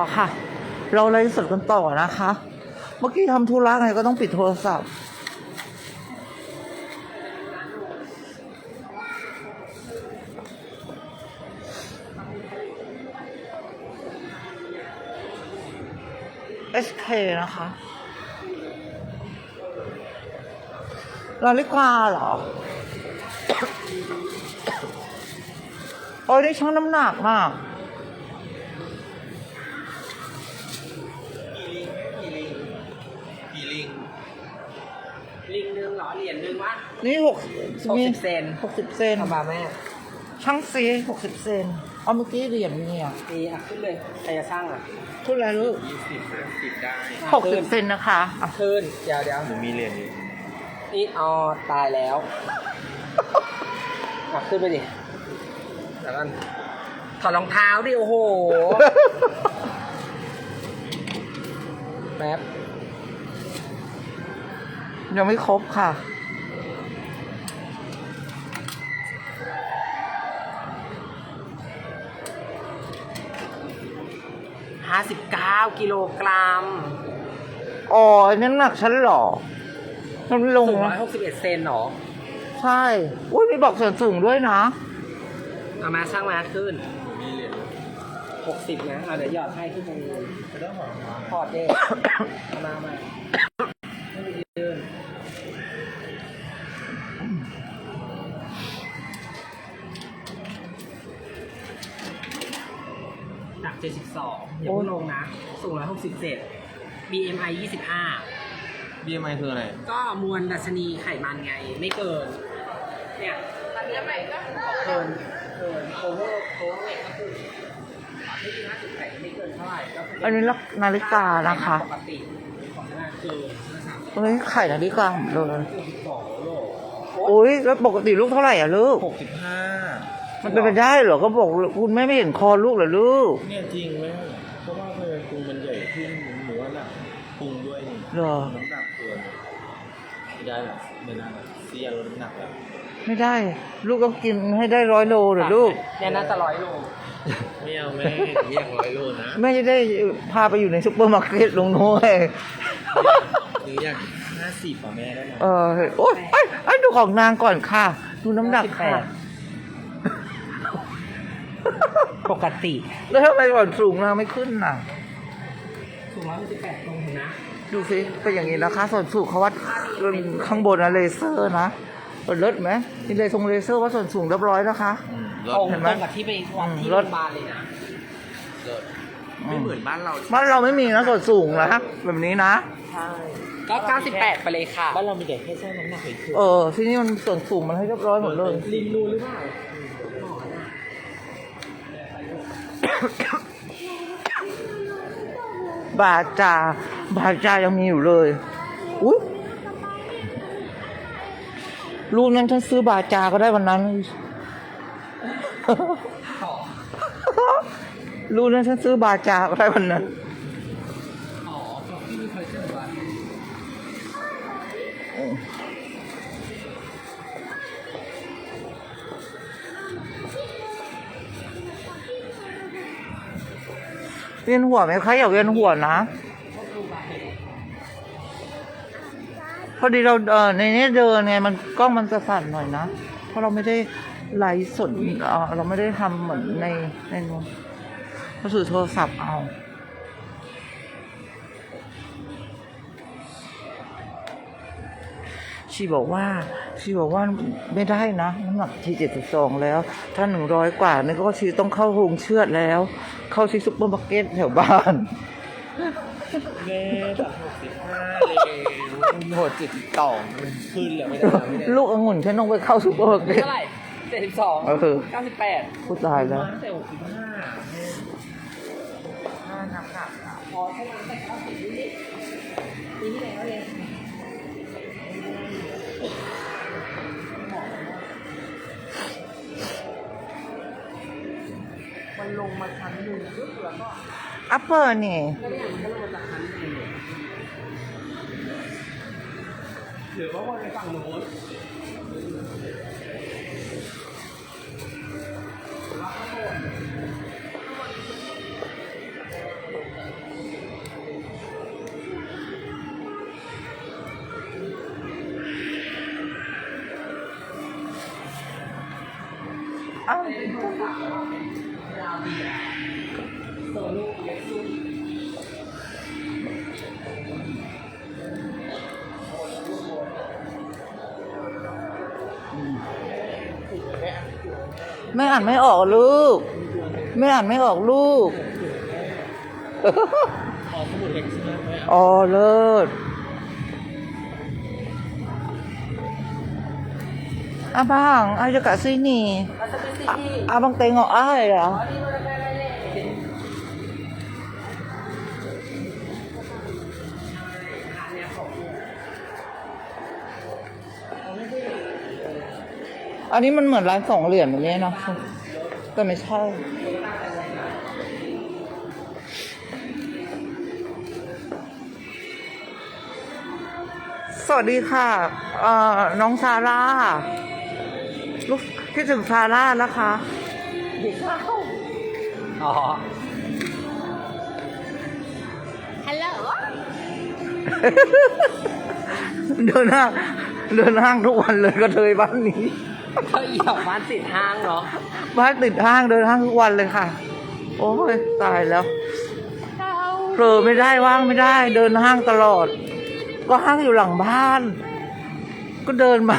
ต่อค่ะ เราไลฟ์สดกันต่อนะคะ เมื่อกี้ทำธุระไงก็ต้องปิดโทรศัพท์ SK นะคะลาลิกาเหรอ โอ้ยได้ชั่งน้ำหนักมาก กี่ลิง ลิงหนึ่งเหรอเหรียญห นึ่งวะนี่หกหกสิบเซนหกสิบเซนทำมาแม่ช่างซีหกสิบเซนเอาเมื่อกี้เหรียญนี่อะดีอะขึ้นเลยใครจะสร้างอะเท่าไหรลูกยี่สิบห้าสิบได้อะหกสิขึ้บนเซนนะคะอะขึ้นเดี๋ยวเดี๋ยวหนูมีเหรียญอยู่นี่อ๋อตายแล้วอะขึ้นไปดิเดี๋ยวกันถอดรองเท้าดิโอ้โหแป๊บยังไม่ครบค่ะ ห้าสิบเก้ากิโลกรัมอ๋อน้ำหนักฉันเหรอมันลง สูงร้นะอยหกสิบเอ็ดเซนเหรอใช่ อุ้ยมีบอกส่วนสูงด้วยนะ เอามาช่างมาขึ้นหนูมีเหรียญอยู่หกสิบนะ เอาเดี๋ยวหยอดให้ขึ้นไปไม่ต้องหอมนะถอดเด้เอามามาให้ อย่าเพิ่งลงนะ สูง 167 BMI 25บีเอ็มไอคืออะไร ก็มวลดัชนีไขมันไง ไม่เกิน เนี่ยตอนนี้ใหม่ก็เกิน เกินโอเวอร์โอเวอร์เวทก็คือไม่ถึง58ไม่เกินเท่าไหร่ก็คือันนี้นาฬิกานะคะ ปกติของหน้าเกินนะครับเฮ้ยไข่นาฬิกาหมดเลยสองโลอุ้ยแล้วปกติลูกเท่าไหร่อะลูกหกสิบห้ามันเป็นไปได้เหรอก็บอกคุณแม่ไม่เห็นคอลูกเหรอลูก เนี่ยจริงไหมเพราะว่าเพื่อนพุงมันใหญ่ขึ้นหนูว่าหนักพุงด้วยนี่เหรอ น้ำหนักเกินไม่ได้หรอกไม่ได้หรอกเสียลดน้ำหนักแล้วไม่ได้ ลูกต้องกินให้ได้ร้อยโลเหรอลูก เนี่ยน่าจะร้อยโลไม่เอาแม่แยกร้อยโลนะแม่จะได้พาไปอยู่ในซุปเปอร์มาร์เก็ตลงน้อยหรืออยากห้าสิบป่ะแม่ได้ไหมเออโอ๊ยไอ้ไอ้ยดูของนางก่อนค่ะ ดูน้ำหนักค่ะ ปกติ แล้วทำไมก่อนสูงนางไม่ขึ้นน่ะ สูงร้อยสิบแปดตรงนะ ดูสิเป็นอย่างนี้นะคะ ส่วนสูงเขาวัดข้างบนนะเลเซอร์นะเปิดเลิศไหมมีเลทรงเลเซอร์วัดส่วนสูงเรียบร้อยนะคะอืมตรงเห็นตไหมรงกับที่ไปวัดที่อืมโรรถงพยาบาลเลยนะเลิศไม่เหมือนบ้านเราบ้านเราไม่มีนะส่วนสูงนะแบบนี้นะใช่ก็ 98 ไปเลยค่ะ บ้านเรามีแต่แค่ช่างน้ำหนักเฉยเออ ที่นี่มันส่วนสูงมันให้เรียบร้อยหมดเลยลินรู้หรือเปล่าหมอน่ะ บาจา บาจายังมีอยู่เลย อุ้ยรูปนั้นฉันซื้อบาจาก็ได้วันนั้น รูปนั้นฉันซื้อบาจาก็ได้วันนั้นขอที่มีเคยเจอว่า เวียนหัวไหมคะอย่าเวียนหัวนะ พอดีเราเออในนี้เดินไงมันกล้องมันจะสั่นหน่อยนะ เพราะเราไม่ได้ไลฟ์สดเออเราไม่ได้ทำเหมือนในในนู้นเราถือโทรศัพท์เอาชีบอกว่าชีบอกว่าไม่ได้นะน้ำหนักทีเจ็ดสิบสองแล้ว ถ้าหนึ่งร้อยกว่านี่ก็ชีต้องเข้าโรงเชือดแล้ว เข้าที่ซุปเปอร์มาร์เก็ตแถวบ้านๆแม่จากหกสิบห้าเลยโหดจิตต่องมันขึ้นแล้วไม่ได้ไม่ได้ลูกองุ่นฉันต้องไปเข้าซุปเปอร์มาร์เก็ตเท่าไหร่72เออ98พูดตายแล้วแต่หกสิบห้าพอเท่านั้นแต่90นี่ปีที่แล้วเลย งมาชั้นหนึ่งปึ๊บแล้วก็อัปเปอร์นี่ แล้วเนี่ยมันก็ลงมาจากชั้นหนึ่งเลยหรือว่าวนไปฝั่งโน้นอ้าว เป็นโทรศัพท์ ซลูเล็กซุ่มแม่อ่านไม่ออกลูกแม่อ่านไม่ออกลูกขอสมุดเอ็กซ์นะแม่อ๋อเลิศ อาบางอาจะกะซีนี่เราจะเป็นสิ่งที่อาบางเตงออ้ายเหรออ๋อนี่เราได้ได้ได้อันเนี้ยของอันนี้มันเหมือนร้านสองเหรียญแบบนี้เนาะแต่ไม่ใช่สวัสดีค่ะ เอ่อ น้องซาร่า คิดถึงซาร่านะคะเด็กเข้าอ๋อ ฮัลโหลเดินห้างเดินห้างทุกวันเลยก็เลยบ้านนี้เธออีกบ้านติดห้างเหรอบ้านติดห้างเดินห้างทุกวันเลยค่ะ โอ้ยตายแล้วเผลอไม่ได้ว่างไม่ได้ เดินห้างตลอด ก็ห้างอยู่หลังบ้าน ก็เดินมา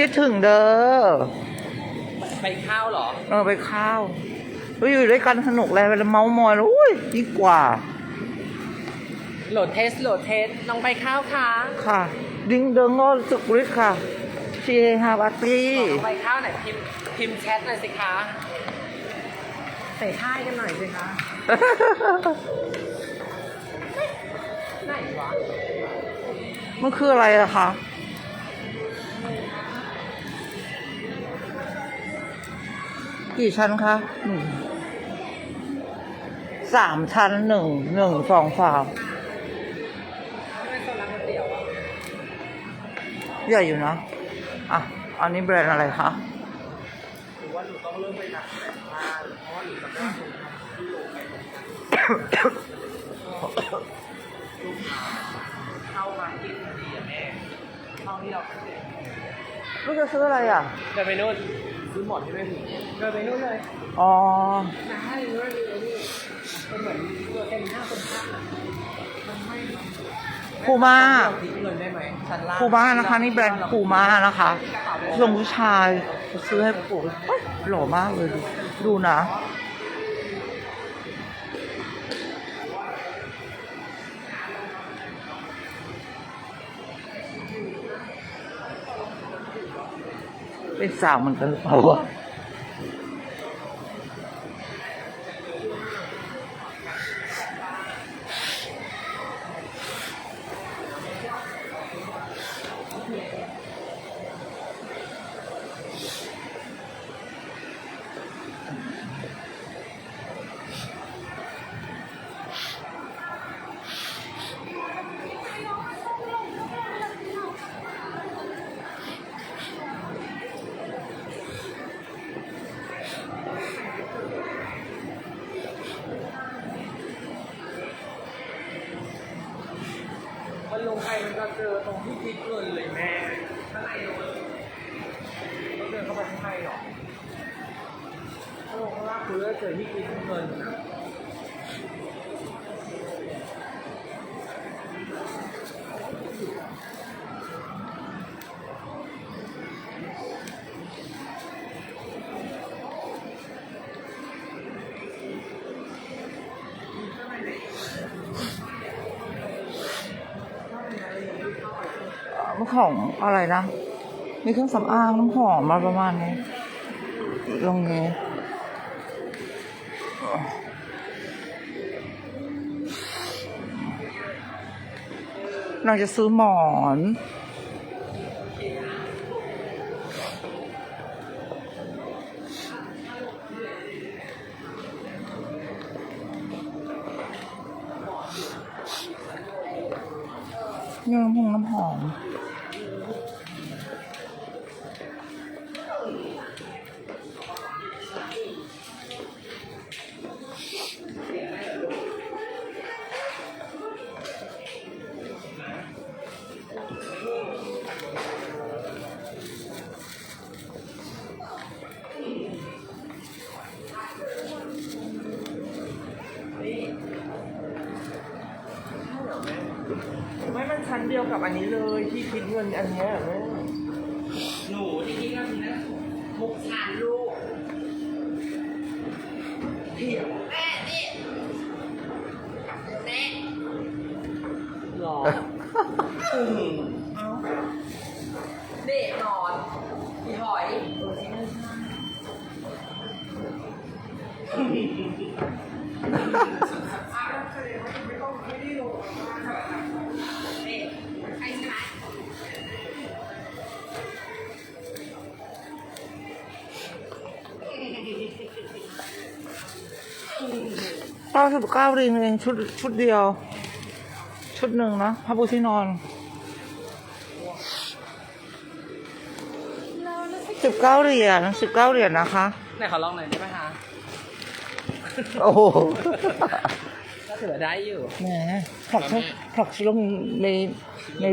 คิดถึงเด้อ ไปข้าวเหรอ เออไปข้าวไปอยู่ด้วยกันสนุกเลยเวลาเมาส์มอยแล้วอุ้ยยิ่งกว่า โหลดเทส โหลดเทสน้องไปข้าวค่ะค่ะ ดิ้งเดิงก็สุกฤทธิ์ค่ะชีฮาบาตี้น้องไปข้าวไหนพิมพ์พิมพ์แชทหน่อยสิคะใส่ท่ายกันหน่อยสิคะไหนวะมันคืออะไรอะคะ กี่ชั้นคะหนึ่งสามชั้นหนึ่งหนึ่งสองสามไม่เป็นโซนร้านก๋วยเตี๋ยวอะใหญ่อยู่นะอะ อันนี้แบรนด์อะไรคะหรือว่าหนูต้องเริ่มไปหนักแต่ผ้าเพราะว่าหนูจำได้ว่าหนูทำที่โรงไปลูกค้าเข้ามากินพอดีอะแม่เข้าที่เราลูกจะซื้ออะไรอะเดินไปนู่น ซื้อหมอนที่ไม่ถึงเดินไปนู่นเลยอ๋อนะให้นู่นเลยนี่เป็นเหมือนตัวเต็มหน้าเต็มข้างอะมันไม่คูม่าเราทิ้งเงินได้ไหมชั้นล่างคูม่านะคะ นี่แบรนด์คูม่านะคะลงผู้ชายซื้อให้ปู่เฮ้ยหล่อมากเลยดูดูนะ เป็นสาวเหมือนกันหรือเปล่าวะ เจอตรงที่คิดเงินเลยแม่ข้างในลงต้องเดินเข้าไปข้างในหรอถ้าลงข้างล่างคือเจอที่คิดเงินนะ ของอะไรนะ มีเครื่องสำอางน้ำหอมมาประมาณนี้ ลงนี้นางจะซื้อหมอน ม่มันชั้นเดียวกับอันนี้เลยที่คิดเงินอันเนี้ยแม่หนูที่นี่ก็มีนะมุกชานลูกเทียวแม่นี่แม่หรออืมเอาเด็กนอนพี่หอยเออที่นั่นใช่ เก้าสิบเก้าริงเองชุดชุดเดียว ชุดหนึ่งนะผ้าปูที่นอนสิบเก้าเหรียญสิบเก้าเหรียญนะคะ ไหนขอลองหน่อยได้ไหมคะโอ้โหก็ถือว่าได้อยู่แหมผลักฉันผลักฉันลงในใน